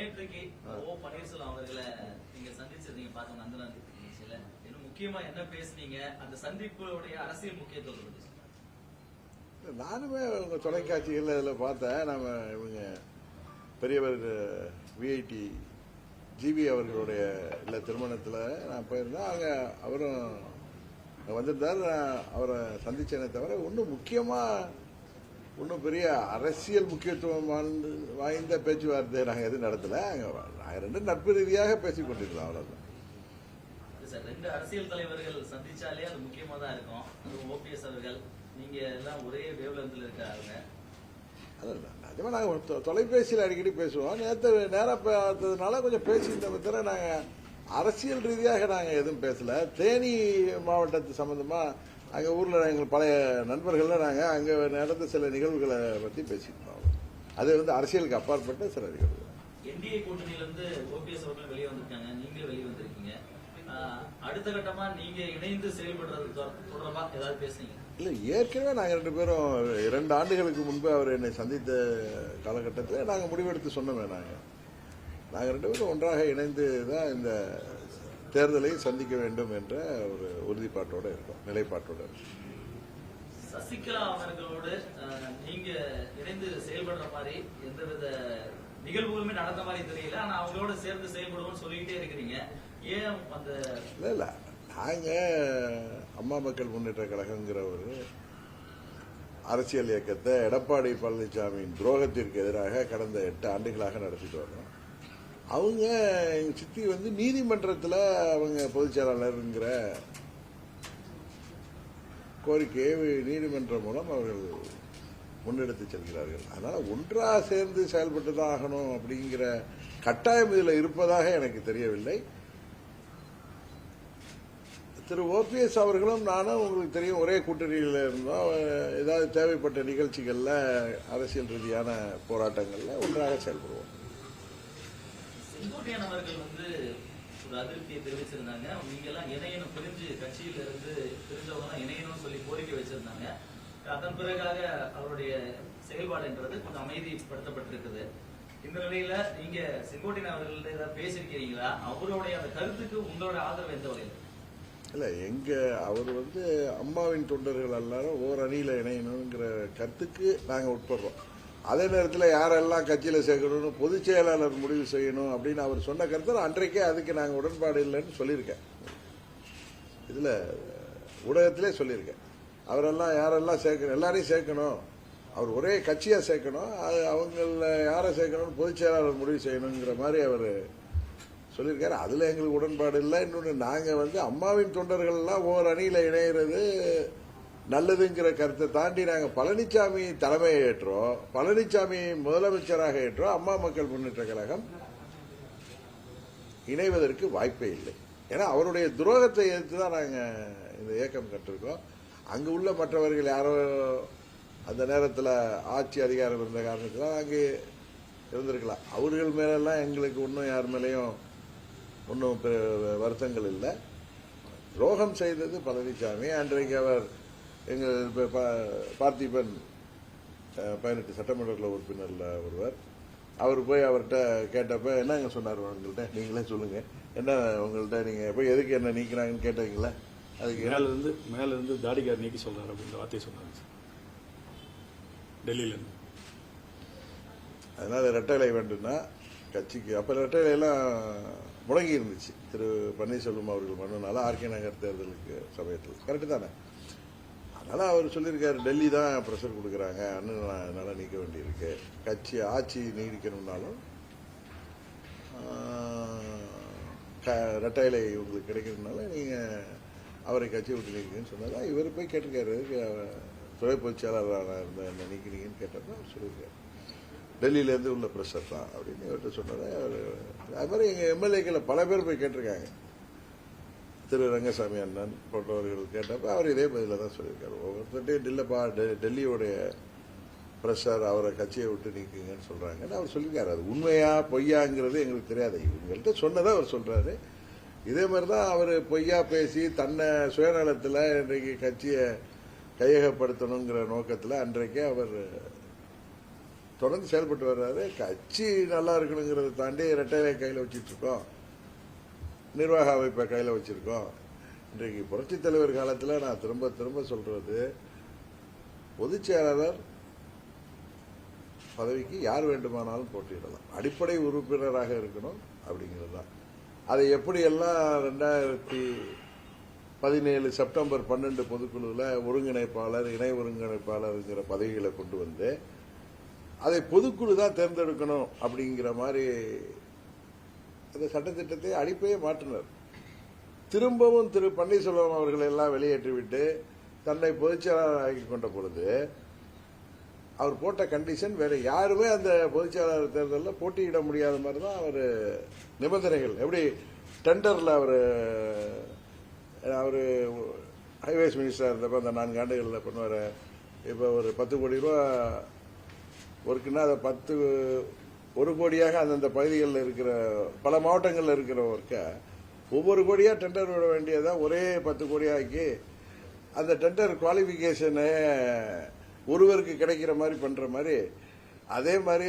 நேற்றைக்கு ஓ பன்னீர்செல்வம் அவர்களை நீங்க சந்திச்சிருந்தீங்க நிகழ்ச்சியில இன்னும் முக்கியமா என்ன பேசுனீங்க? அந்த சந்திப்புடைய அரசியல் சொல்லுங்க. நானுமே உங்க தொலைக்காட்சிகள்ல இதில் பார்த்தேன். நம்ம இவங்க பெரியவர் விஐடி ஜிபி அவர்களுடைய இல்ல திருமணத்தில் நான் போயிருந்தேன். அங்கே அவரும் வந்திருந்தார். நான் அவரை சந்திச்சேனே தவிர ஒன்றும் முக்கியமாக ஒன்றும் பெரிய அரசியல் முக்கியத்துவம் வாழ்ந்து வாய்ந்த பேச்சுவார்த்தை நாங்கள் எதுவும் நடத்தலை. நாங்கள் ரெண்டு நட்பு ரீதியாக பேசிக் கொண்டிருந்தோம் அவ்வளோதான் ரெண்டு அரசியல் தலைவர்கள் சந்திச்சாலே அது முக்கியமா தான் இருக்கும். ஓபிஎஸ் அவர்கள். நீங்க எல்லாம் ஒரே வேவ்லென்த்ல இருக்காங்க அதல்ல நிஜமா நாங்கள் தொலைபேசியில் அடிக்கடி பேசுவோம். நேற்று நேராக பார்த்ததுனால கொஞ்சம் பேசியிருந்த தவிர நாங்கள் அரசியல் ரீதியாக நாங்கள் எதுவும் பேசல. தேனி மாவட்டத்து சம்பந்தமாக அங்கே ஊரில் எங்கள் பழைய நண்பர்கள்லாம் நாங்கள் அங்கே நடந்த சில நிகழ்வுகளை பற்றி பேசியிருந்தோம் அது வந்து அரசியலுக்கு அப்பாற்பட்ட சில நிகழ்வுகள் என்டிஏ கூட்டணியில இருந்து ஓபிஎஸ் அவர்கள் வெளியே வந்திருக்காங்க. நீங்க வெளியே வந்திருக்கீங்க. ஆஹ், அடுத்த கட்டமா நீங்க இணைந்து செயல்படுறது தொ- தொடர்பா ஏதாவது பேசுனீங்க இல்லை ஏற்கனவே நாங்கள் ரெண்டு பேரும் இரண்டு ஆண்டுகளுக்கு முன்பு அவர் என்னை சந்தித்த காலகட்டத்தில் நாங்கள் முடிவெடுத்து சொன்னோமே நாங்கள் நாங்கள் ரெண்டு பேரும் ஒன்றாக இணைந்து தான் இந்த தேர்தலை சந்திக்க வேண்டும் என்ற ஒரு உறுதிப்பாட்டோடு இருக்கோம் நிலைப்பாட்டோடு இருக்கோம். சசிகலா அவர்களோடு நீங்க இணைந்து செயல்படுற மாதிரி எந்தவித நிகழ்வுகளுமே நடந்த மாதிரி தெரியல. ஆனா அவங்களோட சேர்ந்து செயல்படுவோம்னு சொல்லிக்கிட்டே இருக்கிறீங்க. ஏன் அந்த இல்லை இல்லை. நாங்கள் அம்மா மக்கள் முன்னேற்ற கழகங்கிற ஒரு அரசியல் இயக்கத்தை எடப்பாடி பழனிசாமியின் துரோகத்திற்கு எதிராக கடந்த எட்டு ஆண்டுகளாக நடத்திட்டு வரோம் அவங்க எங்கள் சித்தி வந்து நீதிமன்றத்தில் அவங்க பொதுச் செயலாளருங்கிற கோரிக்கையை நீதிமன்றம் மூலம் அவர்கள் முன்னெடுத்து செல்கிறார்கள். அதனால் ஒன்றாக சேர்ந்து செயல்பட்டு தான் ஆகணும் அப்படிங்கிற கட்டாயம் இதில் இருப்பதாக எனக்கு தெரியவில்லை. திரு ஓபிஎஸ் அவர்களும் நானும் உங்களுக்கு தெரியும் ஒரே கூட்டணியில் இருந்தோம். ஏதாவது தேவைப்பட்ட நிகழ்ச்சிகளில் அரசியல் ரீதியான போராட்டங்களில் ஒன்றாக செயல்படுவோம். செங்கோட்டையன் அவர்கள் வந்து ஒரு அதிருப்தியை தெரிவிச்சிருந்தாங்க. நீங்க எல்லாம் இணையணும் பிரிஞ்சு கட்சியில இருந்து பிரிஞ்சவங்க எல்லாம் சொல்லி கோரிக்கை வச்சிருந்தாங்க. அதன் பிறகாக அவருடைய செயல்பாடுன்றது கொஞ்சம் அமைதிப்படுத்தப்பட்டிருக்குது. இந்த நிலையில நீங்க செங்கோட்டையன் அவர்கள்ட்ட ஏதாவது பேசியிருக்கிறீங்களா? அவருடைய அந்த கருத்துக்கு உங்களோட ஆதரவு எந்த வகையில்? இல்லை எங்க அவர் வந்து அம்மாவின் தொண்டர்கள் எல்லாரும் ஓர் அணியில் இணையணுங்கிற கருத்துக்கு நாங்கள் உட்படுறோம். அதே நேரத்தில் யாரெல்லாம் கட்சியில் சேர்க்கணும்னு பொதுச் செயலாளர் முடிவு செய்யணும் அப்படின்னு அவர் சொன்ன கருத்து அன்றைக்கே அதுக்கு நாங்கள் உடன்பாடு இல்லைன்னு சொல்லியிருக்கேன். இதில் ஊடகத்திலே சொல்லியிருக்கேன். அவரெல்லாம் யாரெல்லாம் சேர்க்கணும் எல்லாரையும் சேர்க்கணும். அவர் ஒரே கட்சியாக சேர்க்கணும். அது அவங்கள யாரை சேர்க்கணும்னு பொதுச் செயலாளர் முடிவு செய்யணுங்கிற மாதிரி அவர் சொல்லியிருக்காரு. அதில் எங்களுக்கு உடன்பாடு இல்லை. இன்னொன்று நாங்கள் வந்து அம்மாவின் தொண்டர்கள்லாம் ஓர் அணியில் இணைகிறது நல்லதுங்கிற கருத்தை தாண்டி நாங்கள் பழனிசாமி தலைமையை ஏற்றோம். பழனிசாமி முதலமைச்சராக ஏற்றோம். அம்மா மக்கள் முன்னேற்ற கழகம் இணைவதற்கு வாய்ப்பே இல்லை. ஏன்னா அவருடைய துரோகத்தை எதிர்த்து தான் நாங்கள் இந்த இயக்கம் கட்டிருக்கோம். அங்கே உள்ள மற்றவர்கள் யாரோ அந்த நேரத்தில் ஆட்சி அதிகாரம் இருந்த காரணத்தில் அங்கே இருந்திருக்கலாம். அவர்கள் மேலெல்லாம் எங்களுக்கு ஒன்றும் யார் மேலேயும் ஒன்றும் வருத்தங்கள் இல்லை. துரோகம் செய்தது பழனிசாமி அன்றைக்கு அவர் எங்கள் பார்த்திபன் பதினெட்டு சட்டமன்ற உறுப்பினர்ல ஒருவர். அவர் போய் அவர்கிட்ட கேட்டப்ப என்னங்க சொன்னார் உங்கள்கிட்ட நீங்களே சொல்லுங்க. என்ன உங்கள்கிட்ட நீங்க போய் எதுக்கு என்ன நீக்கிறாங்கன்னு கேட்டீங்களா? அதுக்கு மேல இருந்து மேல இருந்து தாடிக்கார் நீக்கி சொல்றாரு அப்படின்ற வார்த்தையை சொன்னாங்க சார். டெல்லியில இருந்து அதனால ரெட்டலை வேண்டும்னா கட்சிக்கு அப்ப ரெட்டலை எல்லாம் முடங்கி இருந்துச்சு. திரு பன்னீர்செல்வம் அவர்கள் மனுனால ஆர்கே நகர் தேர்தலுக்கு சமயத்தில். கரெக்டு தானே? ஆனால் அவர் சொல்லியிருக்காரு டெல்லி தான் ப்ரெஷர் கொடுக்குறாங்க. அண்ணன் நான் நீக்க வேண்டியிருக்கு. கட்சி ஆட்சி நீடிக்கணும்னாலும் க- ரெட்டைலை உங்களுக்கு கிடைக்கிறதுனால நீங்கள் அவரை கட்சி விட்டு நீக்கிங்கன்னு சொன்னதா இவர் போய் கேட்டிருக்காரு. துறை துணை இருந்த என்ன நீக்கினீங்கன்னு கேட்டப்போ அவர் சொல்லியிருக்காரு. டெல்லியிலேருந்து உள்ள ப்ரெஷர் தான். அப்படின்னு இவர்கிட்ட சொன்னதை அவர் அது மாதிரி எங்கள் எம்எல்ஏக்களை பல பேர் போய் கேட்டிருக்காங்க. திரு ரங்கசாமி அண்ணன் போன்றவர்கள் கேட்டப்ப அவர் இதே பதில தான் சொல்லியிருக்காரு. ஒவ்வொருத்தையும் டில்லப்பா டெ- டெல்லியோடைய பிரஷர் அவரை கட்சியை விட்டு நீக்குங்கன்னு சொல்றாங்கன்னு அவர் சொல்லியிருக்காரு அது உண்மையா பொய்யாங்கிறது எங்களுக்கு தெரியாது. இவங்கள்ட்ட சொன்னதை அவர் சொல்றாரு. இதே மாதிரி தான் அவர் பொய்யா பேசி தன்னை சுயநலத்தில் இன்றைக்கு கட்சியை கையகப்படுத்தணுங்கிற நோக்கத்தில் அன்றைக்கே அவர் தொடர்ந்து செயல்பட்டு வர்றாரு. கட்சி நல்லா இருக்கணுங்கிறத தாண்டி ரெட்டையிலை கையில் வச்சுட்டு இருக்கோம். நிர்வாக அமைப்பை கையில் வச்சிருக்கோம். இன்றைக்கு புரட்சித் தலைவர் காலத்தில் நான் திரும்ப திரும்ப சொல்றது பொதுச் செயலாளர் பதவிக்கு யார் வேண்டுமானாலும் போட்டியிடலாம். அடிப்படை உறுப்பினராக இருக்கணும் அப்படிங்கிறது தான். அதை எப்படியெல்லாம் ரெண்டாயிரத்தி பதினேழு செப்டம்பர் பன்னெண்டு பொதுக்குழுவில் ஒருங்கிணைப்பாளர் இணை ஒருங்கிணைப்பாளருங்கிற பதவிகளை கொண்டு வந்து அதை பொதுக்குழு தான் தேர்ந்தெடுக்கணும் அப்படிங்கிற மாதிரி அந்த சட்டத்திட்டத்தை அடிப்பையே மாற்றினர். திரும்பவும் திரு பன்னீர்செல்வம் அவர்களை எல்லாம் வெளியேற்றிவிட்டு தன்னை பொதுச்செயலாளர் ஆக்கி கொண்ட பொழுது அவர் போட்ட கண்டிஷன் வேற யாருமே அந்த பொதுச்செயலாளர் தேர்தலில் போட்டியிட முடியாத மாதிரி தான் அவர் நிபந்தனைகள். எப்படி டெண்டரில் அவர் அவர் ஹைவேஸ் மினிஸ்டராக இருந்தப்ப அந்த நான்கு ஆண்டுகளில் பண்ணுவார். இப்போ ஒரு பத்து கோடி ரூபா ஒர்க்குன்னா அதை பத்து ஒரு கோடியாக அந்தந்த பகுதிகளில் இருக்கிற பல மாவட்டங்களில் இருக்கிற ஒர்க்கை ஒவ்வொரு கோடியாக டெண்டர் விட வேண்டியதாக ஒரே பத்து கோடியாக்கி அந்த டெண்டர் குவாலிஃபிகேஷனை ஒருவருக்கு கிடைக்கிற மாதிரி பண்ணுற மாதிரி அதே மாதிரி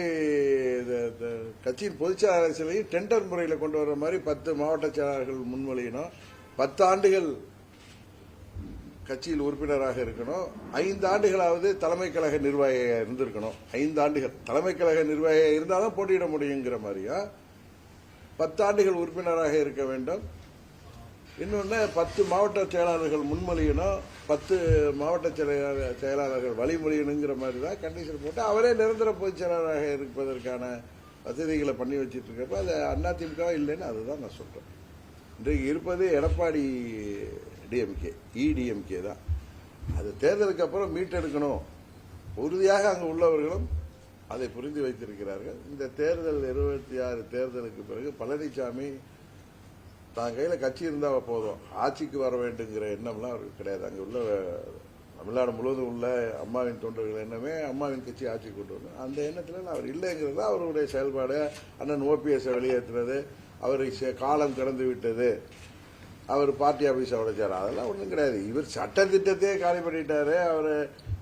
இந்த- இந்த கட்சியின் பொதுச்செயலாளர் அரசியலையும் டெண்டர் முறையில் கொண்டு வர மாதிரி பத்து மாவட்ட செயலாளர்கள் முன்மொழியினோம் பத்து ஆண்டுகள் கட்சியில் உறுப்பினராக இருக்கணும். ஐந்து ஆண்டுகளாவது தலைமை கழக நிர்வாகியாக இருந்திருக்கணும். ஐந்து ஆண்டுகள் தலைமை கழக நிர்வாகியாக இருந்தாலும் போட்டியிட முடியுங்கிற மாதிரியா? பத்து ஆண்டுகள் உறுப்பினராக இருக்க வேண்டும். இன்னொன்று பத்து மாவட்ட செயலாளர்கள் முன்மொழியணும். பத்து மாவட்ட செயலாளர் செயலாளர்கள் வழிமொழியணுங்கிற மாதிரி தான் கண்டிஷன் போட்டு அவரே நிரந்தர பொதுச் செயலாளராக இருப்பதற்கான வசதிகளை பண்ணி வச்சிட்டு இருக்கப்ப அது அதிமுக இல்லைன்னு அதுதான் நான் சொல்கிறேன் இன்றைக்கு இருப்பது எடப்பாடி டிஎம்கே இடிஎம்கே தான். அது தேர்தலுக்கு அப்புறம் மீட்டெடுக்கணும் உறுதியாக அங்கு உள்ளவர்களும் அதை புரிந்து வைத்திருக்கிறார்கள். இந்த தேர்தல் இருபத்தி ஆறு தேர்தலுக்கு பிறகு பழனிசாமி தான் கையில் கட்சி இருந்தால் போதும். ஆட்சிக்கு வர வேண்டுங்கிற எண்ணம்லாம் அவருக்கு கிடையாது. அங்கே உள்ள தமிழ்நாடு முழுவதும் உள்ள அம்மாவின் தொண்டர்கள் எண்ணமே அம்மாவின் கட்சி ஆட்சி கொண்டு வரணும் அந்த எண்ணத்தில் அவர் இல்லைங்கிறது தான் அவருடைய செயல்பாடு அண்ணன் ஓபிஎஸ் வெளியேற்றினது அவரை காலம் கடந்து விட்டது. அவர் பார்ட்டி ஆஃபீஸை உடைச்சார் அதெல்லாம் ஒன்றும் கிடையாது. இவர் சட்ட திட்டத்தையே காலி பண்ணிட்டாரு. அவர்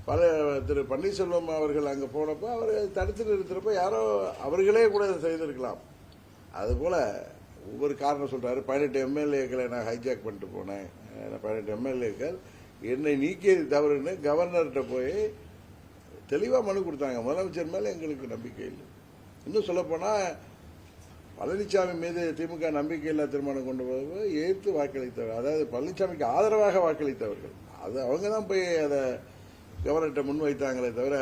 பல திரு பன்னீர்செல்வம் அவர்கள் அங்கே போனப்போ அவர் தடுத்து நிறுத்துறப்போ யாரோ அவர்களே கூட இதை செய்திருக்கலாம். அதுபோல் ஒவ்வொரு காரணம் சொல்கிறாரு பதினெட்டு எம்எல்ஏக்களை நான் ஹைஜாக் பண்ணிட்டு போனேன். பதினெட்டு எம்எல்ஏக்கள் என்னை நீக்கியது தவறுன்னு கவர்னர்கிட்ட போய் தெளிவாக மனு கொடுத்தாங்க. முதலமைச்சர் மேலே எங்களுக்கு நம்பிக்கை இல்லை. இன்னும் சொல்லப்போனால் பழனிசாமி மீது திமுக நம்பிக்கையில்லா தீர்மானம் கொண்டு போது எதிர்த்து வாக்களித்தவர் அதாவது பழனிசாமிக்கு ஆதரவாக வாக்களித்தவர்கள். அது அவங்க தான் போய் அதை கவர்னர்கிட்ட முன்வைத்தாங்களே தவிர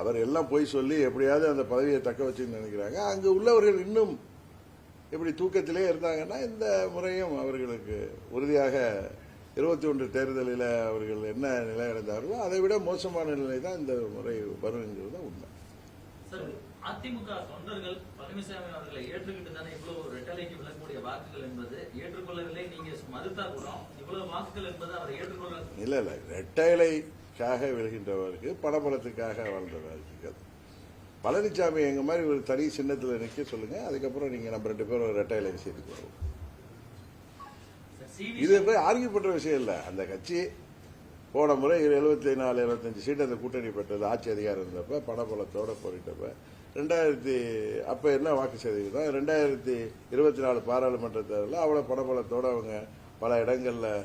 அவர் எல்லாம் போய் சொல்லி எப்படியாவது அந்த பதவியை தக்க வச்சுன்னு நினைக்கிறாங்க. அங்கு உள்ளவர்கள் இன்னும் இப்படி தூக்கத்திலே இருந்தாங்கன்னா இந்த முறையும் அவர்களுக்கு உறுதியாக இருபத்தி ஒன்று தேர்தலில் அவர்கள் என்ன நிலை அடைந்தார்களோ அதை விட மோசமான நிலை தான் இந்த முறை வருங்கிறது உண்மை. அதிமுக தொண்டர்கள் பழனிசாமி அவர்களை ஏற்றுக்கிட்டு தானே இவ்வளவு ரெட்டலைக்கு விழக்கூடிய வாக்குகள் என்பது? ஏற்றுக்கொள்ளவில்லை நீங்க மறுத்தா கூட இவ்வளவு வாக்குகள் என்பது அவர் ஏற்றுக்கொள்ள இல்ல இல்ல. ரெட்டை இலைக்காக விழுகின்றவருக்கு பணபலத்துக்காக வாழ்ந்தவர்கள் பழனிசாமி எங்க மாதிரி ஒரு தனி சின்னத்துல நிக்க சொல்லுங்க. அதுக்கப்புறம் நீங்க நம்ம ரெண்டு பேரும் ரெட்டை இலை விஷயத்துக்கு வருவோம். சிவி இது போய் ஆர்கியூ பண்ற விஷயம் இல்ல. அந்த கட்சி போன முறை எழுபத்தி நாலு எழுபத்தஞ்சு சீட் அந்த கூட்டணி பெற்றது ஆட்சி அதிகாரம் இருந்தப்ப பணபலத்தோட போரிட்டப்ப ரெண்டாயிரத்தி அப்ப என்ன வாக்கு சதவீதம் ரெண்டாயிரத்தி இருபத்தி நாலு பாராளுமன்ற தேர்தலில் அவ்வளவு படபலத்தோடு அவங்க பல இடங்களில்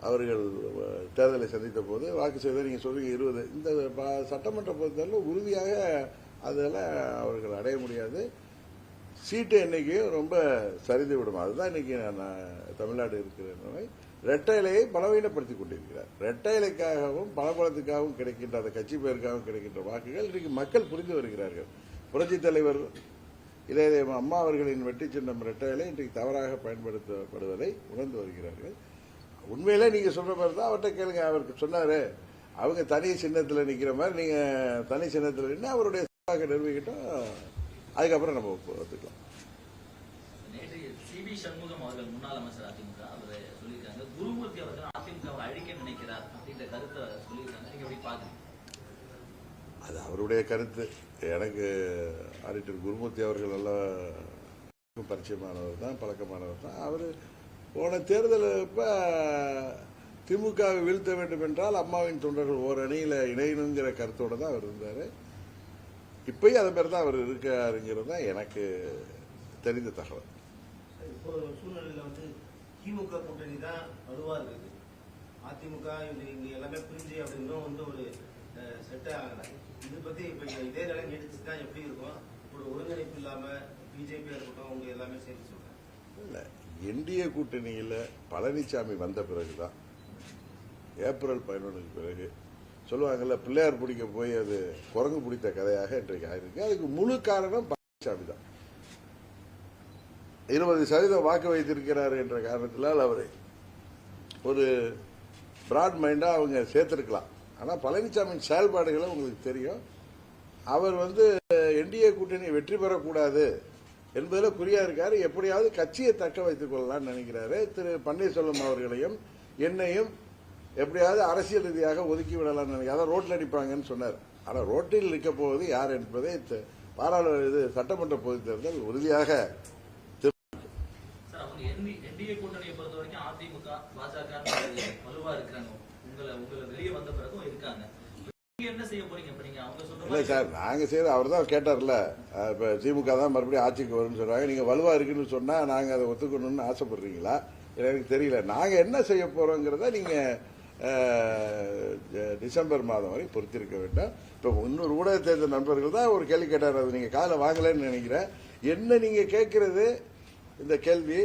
அவர்கள் தேர்தலை சந்தித்த போது வாக்கு செய்த நீங்க சொல்றீங்க இருபது. இந்த ப- சட்டமன்ற பொறுத்தவரை உறுதியாக அதெல்லாம் அவர்கள் அடைய முடியாது. சீட்டு எண்ணிக்கையும் ரொம்ப சரிந்து விடும். அதுதான் இன்னைக்கு நான் தமிழ்நாடு இருக்கிற நிலை. ரெட்டை இலையை பலவீனப்படுத்தி கொண்டிருக்கிறார். ரெட்டை இலைக்காகவும் பலபலத்துக்காகவும் கிடைக்கின்ற அந்த கட்சி பெயருக்காகவும் கிடைக்கின்ற வாக்குகள் இன்றைக்கு மக்கள் புரிந்து வருகிறார்கள். புரட்சித் தலைவர் இளைய அம்மா அவர்களின் வெற்றி சின்னம் ரெட்டை இலை இன்றைக்கு தவறாக பயன்படுத்தப்படுவதை உணர்ந்து வருகிறார்கள். உண்மையிலே நீங்க சொல்ற மாதிரி தான் அவர்கிட்ட கேளுங்க. அவருக்கு சொன்னாரு அவங்க தனி சின்னத்தில் நிற்கிற மாதிரி நீங்க தனி சின்னத்தில் நின்று அவருடைய செல்வாக்கை நிரூபிக்கட்டும் அதுக்கப்புறம் நம்ம ஒத்துக்கலாம். சிபி சண்முகம் அவர்கள் முன்னாள் அமைச்சர் அதிமுக குருமூர்த்தி அவர்கள் அதிமுகவை அழிக்க நினைக்கிறார் அப்படின்ற கருத்தை சொல்லியிருக்காங்க. நீங்க எப்படி பாக்குறீங்க அது அவருடைய கருத்து. எனக்கு ஆடிட்டர் குருமூர்த்தி அவர்கள் நல்லா பரிச்சயமானவர் தான் பழக்கமானவர் தான். அவர் போன தேர்தல் இப்ப திமுகவை வீழ்த்த வேண்டும் என்றால் அம்மாவின் தொண்டர்கள் ஓர் அணியில இணையணுங்கிற கருத்தோட தான் அவர் இருந்தாரு. இப்பயும் அதே மாதிரி தான் அவர் இருக்காருங்கிறது தான் எனக்கு தெரிந்த தகவல். திமுக கூட்டணி தான் வலுவா இருக்குது. அதிமுக இது இங்க எல்லாமே பிரிஞ்சு அப்படி இன்னும் வந்து ஒரு செட்டே ஆகல. இது பத்தி இப்ப இதே நிலை நீடிச்சுன்னா எப்படி இருக்கும்? ஒரு ஒருங்கிணைப்பு இல்லாம பிஜேபி இருக்கட்டும் அவங்க எல்லாமே சேர்ந்து சொல்றேன் இல்ல என்டிஏ கூட்டணியில் பழனிசாமி வந்த பிறகுதான். ஏப்ரல் பதினொன்றுக்கு பிறகு சொல்லுவாங்கல்ல பிள்ளையார் பிடிக்க போய் அது குரங்கு பிடித்த கதையாக இன்றைக்கு ஆயிருக்கு. அதுக்கு முழு காரணம் பழனிசாமி தான் இருபது சதவீதம் வாக்கு வைத்திருக்கிறார் என்ற காரணத்தினால் அவரை ஒரு பிராட் மைண்டாக அவங்க சேர்த்துருக்கலாம். ஆனால் பழனிசாமியின் செயல்பாடுகளை உங்களுக்கு தெரியும். அவர் வந்து என்டிஏ கூட்டணி வெற்றி பெறக்கூடாது என்பதில் குறியாக இருக்கார். எப்படியாவது கட்சியை தக்க வைத்துக் கொள்ளலாம்னு நினைக்கிறாரு. திரு பன்னீர்செல்வம் அவர்களையும் என்னையும் எப்படியாவது அரசியல் ரீதியாக ஒதுக்கி விடலாம்னு நினைக்கிறார் அதான் ரோட்டில் அடிப்பாங்கன்னு சொன்னார். ஆனால் ரோட்டில் நிற்க போவது யார் என்பதை பாராளுமன்ற இது சட்டமன்ற பொதுத் தேர்தல் உறுதியாக சார் அவங்க என்டிஏ கூட்டணியை பொறுத்த வரைக்கும் அதிமுக பாஜக வலுவா இருக்காங்க உங்களை உங்களை வெளியே வந்த பிறகும் இருக்காங்க நீங்க என்ன செய்ய போறீங்க இப்ப நீங்க அவங்க சொல்ற இல்லை சார் நாங்கள் செய்யறது அவர் தான் கேட்டார்ல. இப்போ இப்ப திமுக தான் மறுபடியும் ஆட்சிக்கு வரும்னு சொல்றாங்க. நீங்க வலுவா இருக்குன்னு சொன்னா நாங்க அதை ஒத்துக்கணும்னு ஆசைப்படுறீங்களா? எனக்கு தெரியல. நாங்க என்ன செய்ய போறோங்கிறத நீங்க டிசம்பர் மாதம் வரை பொறுத்திருக்க வேண்டாம். இப்போ இன்னொரு ஊடக தேர்தல் நண்பர்கள் தான் ஒரு கேள்வி கேட்டார். அது நீங்க காலை வாங்கலைன்னு நினைக்கிறேன். என்ன நீங்க கேட்கறது? இந்த கேள்வி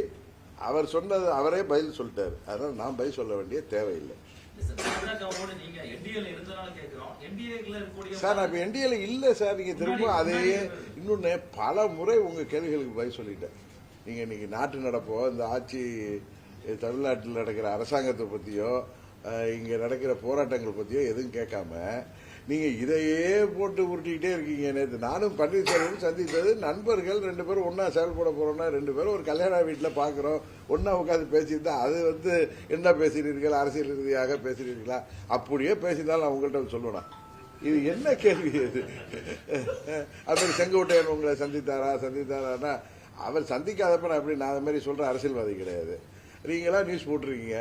அவர் சொன்னது அவரே பதில் சொல்லிட்டார். அதனால நான் பதில் சொல்ல வேண்டிய தேவையில்லை. சார், நான் இப்ப என்டிஏல இல்ல சார். நீங்க திரும்ப அதையே இன்னொன்னு பல முறை உங்க கேள்விகளுக்கு பதில் சொல்லிட்டேன். நீங்க இன்னைக்கு நாட்டு நடப்போ இந்த ஆட்சி தமிழ்நாட்டில் நடக்கிற அரசாங்கத்தை பத்தியோ அஹ், இங்க நடக்கிற போராட்டங்கள் பத்தியோ எதுவும் கேட்காம நீங்க இதையே போட்டு உருட்டிக்கிட்டே இருக்கீங்க நேற்று நானும் பன்னீர்செல்வம் சந்தித்தது நண்பர்கள் ரெண்டு பேரும் ஒன்னா செயல்பட போறோம்னா ரெண்டு பேரும் ஒரு கல்யாண வீட்டில் பாக்குறோம். ஒன்னா உட்காந்து பேசியிருந்தா அது வந்து என்ன பேசினீர்கள்? அரசியல் ரீதியாக பேசினீர்களா? அப்படியே பேசியிருந்தாலும் நான் உங்கள்கிட்ட சொல்லுவேன் இது என்ன கேள்வி இது? அவர் செங்கோட்டையன் உங்களை சந்தித்தாரா? சந்தித்தாரான்னா அவர் சந்திக்காதப்ப நான் எப்படி நான் அது மாதிரி சொல்ற அரசியல்வாதி கிடையாது. நீங்களாம் நியூஸ் போட்டிருக்கீங்க.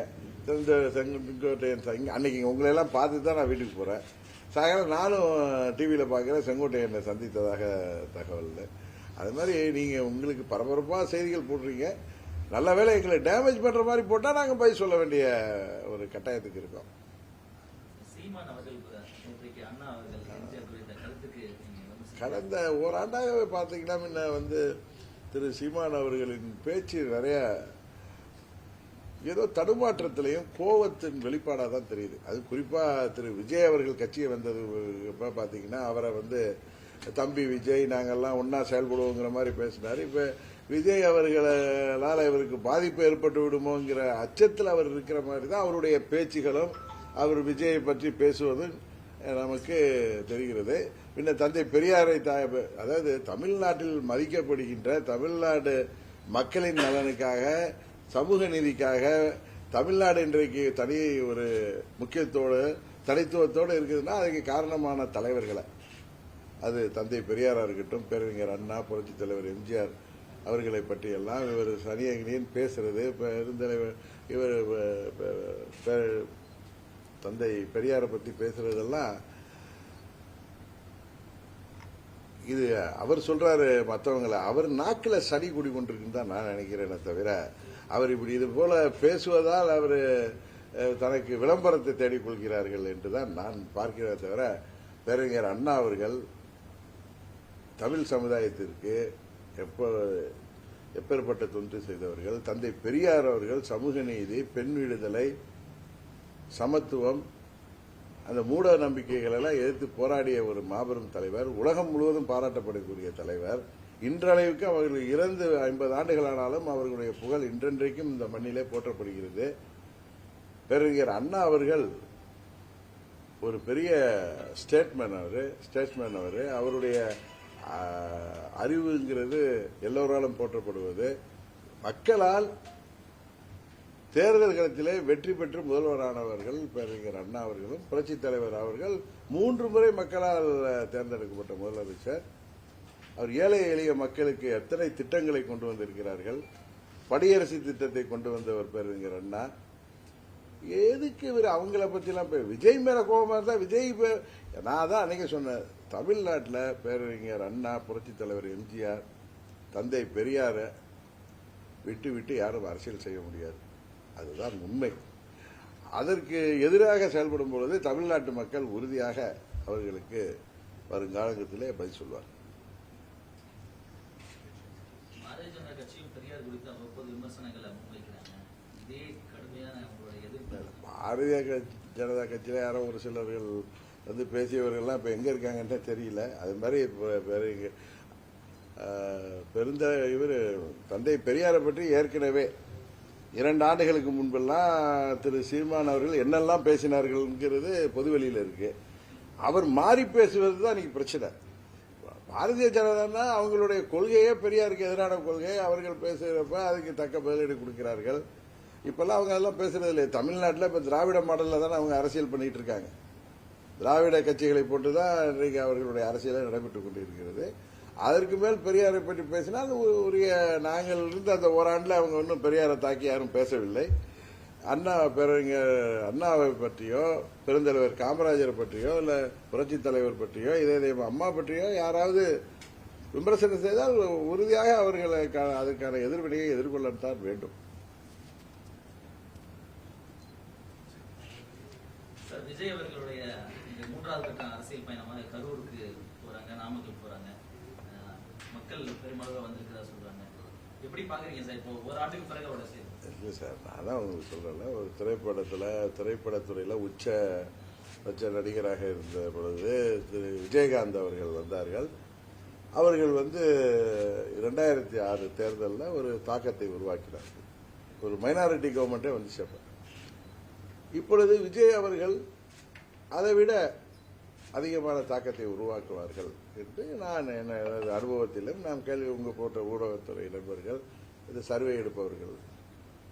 இந்த செங்கோட்டையன் சங்க- அன்னைக்கு உங்களை எல்லாம் பார்த்து தான் நான் வீட்டுக்கு போறேன். சாயங்காலம் நானும் டிவியில் பார்க்குறேன் செங்கோட்டையனை சந்தித்ததாக தகவல். அது மாதிரி நீங்க உங்களுக்கு பரபரப்பா செய்திகள் போடுறீங்க நல்ல வேளை எங்களை டேமேஜ் பண்ற மாதிரி போட்டா நாங்க போய் சொல்ல வேண்டிய ஒரு கட்டாயத்துக்கு இருக்கோம். கடந்த ஓராண்டாகவே பார்த்தீங்கன்னா முன்ன வந்து திரு சீமான் அவர்களின் பேச்சு நிறைய ஏதோ தடுமாற்றத்திலையும் கோவத்தின் வெளிப்பாடாக தான் தெரியுது. அது குறிப்பாக திரு விஜய் அவர்கள் கட்சியை வந்தது இப்போ பார்த்தீங்கன்னா அவரை வந்து தம்பி விஜய் நாங்கள்லாம் ஒன்றா செயல்படுவோங்கிற மாதிரி பேசினார். இப்போ விஜய் அவர்களால் இவருக்கு பாதிப்பு ஏற்பட்டு விடுமோங்கிற அச்சத்தில் அவர் இருக்கிற மாதிரி தான் அவருடைய பேச்சுகளும் அவர் விஜயை பற்றி பேசுவதும் நமக்கு தெரிகிறது. பின்ன தந்தை பெரியாரை தாய் அதாவது தமிழ்நாட்டில் மதிக்கப்படுகின்ற தமிழ்நாடு மக்களின் நலனுக்காக சமூக நீதிக்காக தமிழ்நாடு இன்றைக்கு தனி ஒரு முக்கியத்தோடு தனித்துவத்தோடு இருக்குதுன்னா அதுக்கு காரணமான தலைவர்களை. அது தந்தை பெரியாரா இருக்கட்டும் பேரறிஞர் அண்ணா புரட்சித் தலைவர் எம்ஜிஆர் அவர்களை பற்றியெல்லாம் இவர் சனியகினியன் பேசுறது. பெருந்தலைவர் இவர் தந்தை பெரியாரை பற்றி பேசுறதெல்லாம் இது அவர் சொல்றாரு மற்றவங்களை அவர் நாக்கில் சனி குடி கொண்டிருக்குன்னு தான் நான் நினைக்கிறேனே தவிர அவர் இப்படி இது போல பேசுவதால் அவர் தனக்கு விளம்பரத்தை தேடிக் கொள்கிறார்கள் என்றுதான் நான் பார்க்கிறத தவிர பேரறிஞர் அண்ணா அவர்கள் தமிழ் சமுதாயத்திற்கு எப்போ எப்பேற்பட்ட தொண்டு செய்தவர்கள் தந்தை பெரியார் அவர்கள் சமூக நீதி பெண் விடுதலை சமத்துவம் அந்த மூட நம்பிக்கைகள் எல்லாம் எதிர்த்து போராடிய ஒரு மாபெரும் தலைவர் உலகம் முழுவதும் பாராட்டப்படக்கூடிய தலைவர். இன்றளவுக்கு அவர்கள் இறந்து ஐம்பது ஆண்டுகளானாலும் அவர்களுடைய புகழ் இன்றென்றைக்கும் இந்த மண்ணிலே போற்றப்படுகிறது. பேரறிஞர் அண்ணா அவர்கள் ஒரு பெரிய ஸ்டேட்மேன் அவர் ஸ்டேட்மேன் அவர். அவருடைய அறிவுங்கிறது எல்லோராலும் போற்றப்படுவது. மக்களால் தேர்தல் களத்திலே வெற்றி பெற்று முதல்வரானவர்கள் பேரறிஞர் அண்ணா அவர்களும் புரட்சித் தலைவர் அவர்கள் மூன்று முறை மக்களால் தேர்ந்தெடுக்கப்பட்ட முதலமைச்சர். அவர் ஏழை எளிய மக்களுக்கு எத்தனை திட்டங்களை கொண்டு வந்திருக்கிறார்கள்? படியரசு திட்டத்தை கொண்டு வந்தவர் பேரறிஞர் அண்ணா. எதுக்கு இவர் அவங்கள பத்திலாம் போய் விஜய் மேல கோபமா இருந்தா விஜய் பேர் நான் தான் அன்னைக்கு சொன்னேன் தமிழ்நாட்டில் பேரறிஞர் அண்ணா புரட்சித் தலைவர் எம்ஜிஆர் தந்தை பெரியாரை விட்டு விட்டு யாரும் அரசியல் செய்ய முடியாது. அதுதான் உண்மை. அதற்கு எதிராக செயல்படும் பொழுது தமிழ்நாட்டு மக்கள் உறுதியாக அவர்களுக்கு வருங்காலத்திலே பதில் சொல்வார் பாரதிய ஜனதா கட்சியில் யாரோ ஒரு சிலர்கள் வந்து பேசியவர்கள்லாம் இப்போ எங்கே இருக்காங்கன்னே தெரியல. அது மாதிரி இப்போ பெருந்த இவர் தந்தை பெரியாரை பற்றி ஏற்கனவே இரண்டு ஆண்டுகளுக்கு முன்பெல்லாம் திரு சீமான் அவர்கள் என்னெல்லாம் பேசினார்கள்ங்கிறது பொதுவெளியில் இருக்கு. அவர் மாறி பேசுவது தான் இன்னைக்கு பிரச்சனை. பாரதிய ஜனதானா அவங்களுடைய கொள்கையே பெரியாருக்கு எதிரான கொள்கை. அவர்கள் பேசுகிறப்ப அதுக்கு தக்க பதிலடி கொடுக்கிறார்கள். இப்பெல்லாம் அவங்க அதெல்லாம் பேசுறது இல்லையே தமிழ்நாட்டில் இப்போ திராவிட மாடலில் தானே அவங்க அரசியல் பண்ணிட்டு இருக்காங்க. திராவிட கட்சிகளை போட்டு தான் இன்றைக்கு அவர்களுடைய அரசியலை நடைபெற்றுக் கொண்டிருக்கிறது. அதற்கு மேல் பெரியாரை பற்றி பேசினால் அது உரிய நாங்கள் இருந்து அந்த ஓராண்டில் அவங்க ஒன்றும் பெரியாரை தாக்கி யாரும் பேசவில்லை. அண்ணா பேரறிஞர் அண்ணாவை பற்றியோ பெருந்தலைவர் காமராஜரை பற்றியோ இல்லை புரட்சி தலைவர் பற்றியோ இதே தெய்வம் அம்மா பற்றியோ யாராவது விமர்சனம் செய்தால் உறுதியாக அவர்களை அதுக்கான அதற்கான எதிர்வினையை எதிர்கொள்ளத்தான் வேண்டும் சார் விஜய் அவர்களுடைய இந்த மூன்றாவது கட்ட அரசியல் பயணமாக கரூருக்கு போறாங்க நாமக்கல் போறாங்க. மக்கள் பெருமளவு வந்திருக்கிறதா சொல்றாங்க. எப்படி பாக்குறீங்க சார்? இப்போ ஒரு ஆண்டுக்கு பிறகு அவரோட இல்லை சார் நான் தான் உங்களுக்கு சொல்கிறேன்ல ஒரு திரைப்படத்தில் திரைப்படத்துறையில் உச்ச உச்ச நடிகராக இருந்த பொழுது திரு விஜயகாந்த் அவர்கள் வந்தார்கள். அவர்கள் வந்து ரெண்டாயிரத்தி ஆறு தேர்தலில் ஒரு தாக்கத்தை உருவாக்கினார்கள். ஒரு மைனாரிட்டி கவர்மெண்ட்டே வந்து அப்ப. இப்பொழுது விஜய் அவர்கள் அதை விட அதிகமான தாக்கத்தை உருவாக்குவார்கள் என்று நான் என்ன எனது அனுபவத்திலும் நான் கேள்வி உங்கள் போன்ற ஊடகத்துறை நண்பர்கள் இது சர்வே எடுப்பவர்கள்.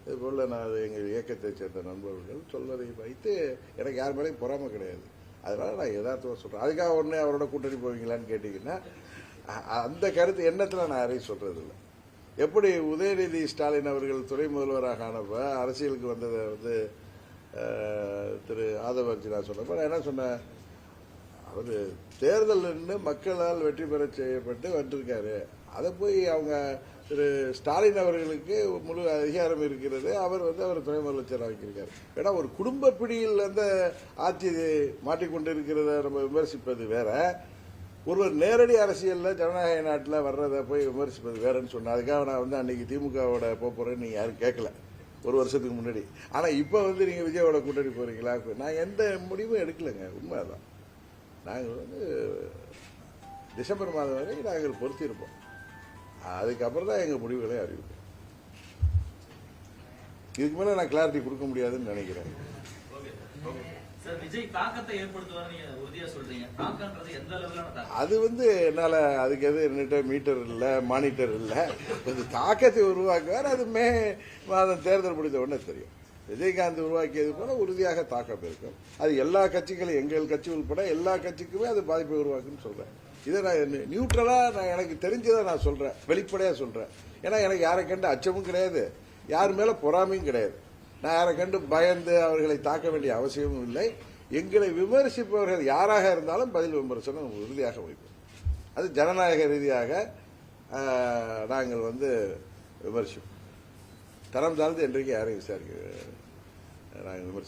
இதுபோல் நான் எங்கள் இயக்கத்தைச் சேர்ந்த நண்பர்கள் சொல்வதை வைத்து எனக்கு யார் மேலேயும் பொறாமை கிடையாது. அதனால் நான் யதார்த்தமாக சொல்கிறேன் அதுக்காக உடனே அவரோட கூட்டணி போவீங்களான்னு கேட்டிங்கன்னா அந்த கருத்து எண்ணத்தில் நான் யாரையும் சொல்கிறதில்லை எப்படி உதயநிதி ஸ்டாலின் அவர்கள் துணை முதல்வராக ஆனப்போ அரசியலுக்கு வந்ததை வந்து திரு ஆதவர்ஜினா சொன்னப்ப நான் என்ன சொன்னேன் அவர் தேர்தல் நின்று மக்களால் வெற்றி பெற செய்யப்பட்டு வந்திருக்காரு. அதை போய் அவங்க திரு ஸ்டாலின் அவர்களுக்கு முழு அதிகாரம் இருக்கிறது. அவர் வந்து அவர் துணை முதலமைச்சர் ஆக்கியிருக்காரு ஏன்னா ஒரு குடும்ப பிடியில் அந்த ஆட்சி மாட்டிக்கொண்டிருக்கிறத நம்ம விமர்சிப்பது வேற. ஒருவர் நேரடி அரசியலில் ஜனநாயக நாட்டில் வர்றதை போய் விமர்சிப்பது வேறன்னு சொன்னேன் அதுக்காக நான் வந்து அன்னைக்கு திமுகவோட போக போறேன்னு நீங்கள் யாரும் கேட்கல ஒரு வருஷத்துக்கு முன்னாடி. ஆனால் இப்போ வந்து நீங்கள் விஜயோட கூட்டணி போகிறீங்களா நான் எந்த முடிவும் எடுக்கலைங்க. உண்மைதான். நாங்கள் வந்து டிசம்பர் மாதம் வரை நாங்கள் பொறுத்திருப்போம். அதுக்கப்புறம் தான் எங்கள் முடிவுகளை அறிவிப்போம். இதுக்கு மேலே நான் கிளாரிட்டி கொடுக்க முடியாதுன்னு நினைக்கிறேன். அது வந்து என்னால் அதுக்கு எது என்னட்ட மீட்டர் இல்லை மானிட்டர் இல்லை. அது தாக்கத்தை உருவாக்குவார் அது மே மாதம் தேர்தல் முடிந்த உடனே தெரியும். விஜயகாந்த் உருவாக்கியது போல உறுதியாக தாக்கம் இருக்கும். அது எல்லா கட்சிகளும் எங்கள் கட்சி உள்பட எல்லா கட்சிக்குமே அது பாதிப்பை உருவாக்குன்னு சொல்றேன். இதை நான் நியூட்ரலா நான் எனக்கு தெரிஞ்சதை நான் சொல்றேன். வெளிப்படையா சொல்றேன். ஏன்னா எனக்கு யாரை கண்டு அச்சமும் கிடையாது. யார் மேல பொறாமையும் கிடையாது. நான் யாரை கண்டு பயந்து அவர்களை தாக்க வேண்டிய அவசியமும் இல்லை. எங்களை விமர்சிப்பவர்கள் யாராக இருந்தாலும் பதில் விமர்சனம் உறுதியாக வைப்போம். அது ஜனநாயக ரீதியாக நாங்கள் வந்து விமர்சிப்போம். தரம் சார்ந்து என்றைக்கு யாரையும் விசாரிக்க நாங்கள் விமர்சி